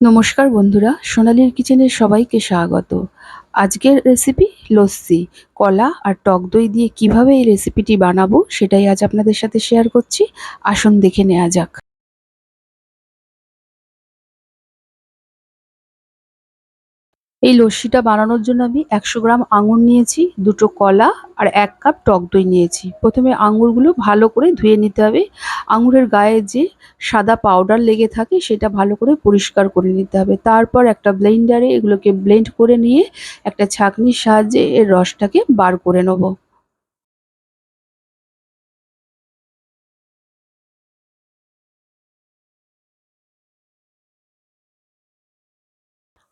নমস্কার বন্ধুরা, সোনালীর কিচেনের সবাইকে স্বাগত। আজকের রেসিপি লস্যি, কলা আর টক দই দিয়ে কীভাবে এই রেসিপিটি বানাবো সেটাই আজ আপনাদের সাথে শেয়ার করছি। আসুন দেখে নেওয়া যাক। এই লস্যিটা বানানোর জন্য আমি একশো গ্রাম আঙুর নিয়েছি, দুটো কলা আর এক কাপ টক দই নিয়েছি। প্রথমে আঙুরগুলো ভালো করে ধুয়ে নিতে হবে। আঙুরের গায়ে যে সাদা পাউডার লেগে থাকে সেটা ভালো করে পরিষ্কার করে নিতে হবে। তারপর একটা ব্লেন্ডারে এগুলোকে ব্লেন্ড করে নিয়ে একটা ছাঁকনির সাহায্যে এর রসটাকে বার করে নেব।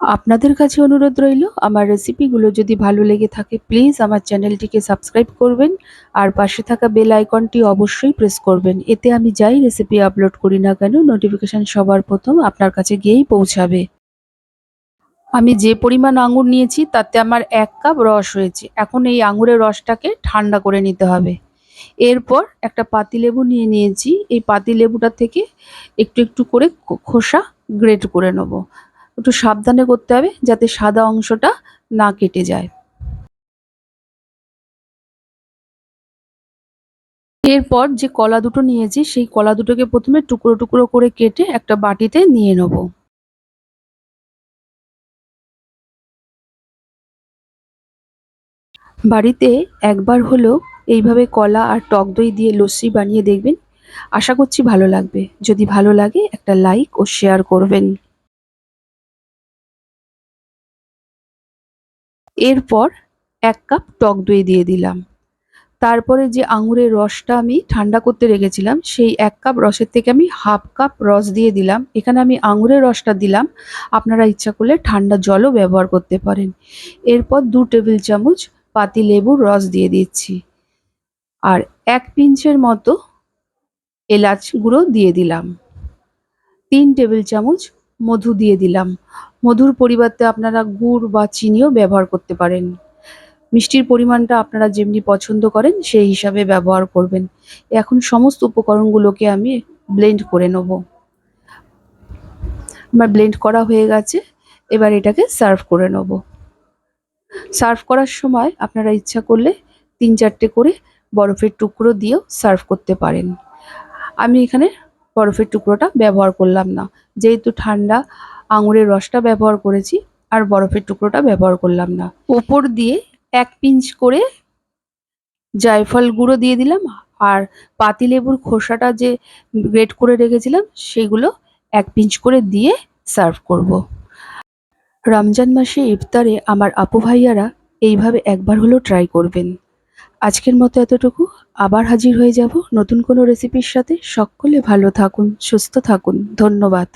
আপনাদের কাছে অনুরোধ রইল, আমার রেসিপিগুলো যদি ভালো লেগে থাকে প্লিজ আমার চ্যানেলটিকে সাবস্ক্রাইব করবেন আর পাশে থাকা বেল আইকনটি অবশ্যই প্রেস করবেন। এতে আমি যাই রেসিপি আপলোড করি না কেন নোটিফিকেশান সবার প্রথম আপনার কাছে গিয়েই পৌঁছাবে। আমি যে পরিমাণ আঙুর নিয়েছি, তাতে আমার এক কাপ রস হয়েছে এখন এই আঙুরের রসটাকে ঠান্ডা করে নিতে হবে। এরপর একটা পাতিলেবু নিয়ে নিয়েছি। এই পাতিলেবুটা থেকে একটু একটু করে খোসা গ্রেট করে নেব। একটু সাবধানে করতে হবে যাতে সাদা অংশটা না কেটে যায়। এরপর যে কলা দুটো নিয়েছি, সেই কলা দুটোকে প্রথমে টুকরো টুকরো করে কেটে একটা বাটিতে নিয়ে নেব। বাড়িতে একবার হলো এইভাবে কলা আর টক দই দিয়ে লস্যি বানিয়ে দেখবেন। আশা করছি ভালো লাগবে। যদি ভালো লাগে একটা লাইক ও শেয়ার করবেন। এরপর এক কাপ টক দই দিয়ে দিলাম। তারপরে যে আঙুরের রসটা আমি ঠান্ডা করতে রেখেছিলাম, সেই এক কাপ রসের থেকে আমি হাফ কাপ রস দিয়ে দিলাম। এখানে আমি আঙুরের রসটা দিলাম। আপনারা ইচ্ছা করলে ঠান্ডা জলও ব্যবহার করতে পারেন। এরপর দু টেবিল চামচ পাতি লেবুর রস দিয়ে দিচ্ছি। আর এক পিঞ্চের মতো এলাচ গুঁড়ো দিয়ে দিলাম। তিন টেবিল চামচ মধু দিয়ে দিলাম। মধুর পরিবর্তে আপনারা গুড় বা চিনিও ব্যবহার করতে পারেন। মিষ্টির পরিমাণটা আপনারা যেমনি পছন্দ করেন, সেই হিসাবে ব্যবহার করবেন। এখন সমস্ত উপকরণগুলোকে আমি ব্লেন্ড করে নেব। আমার ব্লেন্ড করা হয়ে গেছে, এবার এটাকে সার্ভ করে নেব। সার্ভ করার সময় আপনারা ইচ্ছা করলে তিন চারটে করে বরফের টুকরো দিয়েও সার্ভ করতে পারেন। আমি এখানে বরফের টুকরোটা ব্যবহার করলাম না। যেহেতু ঠান্ডা, আঙুরের রসটা ব্যবহার করেছি, আর বরফের টুকরোটা ব্যবহার করলাম না। ওপর দিয়ে এক পিঞ্চ করে জায়ফল গুঁড়ো দিয়ে দিলাম, আর পাতিলেবুর খোসাটা যে গ্রেট করে রেখেছিলাম, সেগুলো এক পিঞ্চ করে দিয়ে সার্ভ করব। রমজান মাসে ইফতারে আমার আপু ভাইয়ারা এইভাবে একবার হলেও ট্রাই করবেন। আজকের মতো এতটুকু। আবার হাজির হয়ে যাব নতুন কোনো রেসিপির সাথে। সকলে ভালো থাকুন, সুস্থ থাকুন। ধন্যবাদ।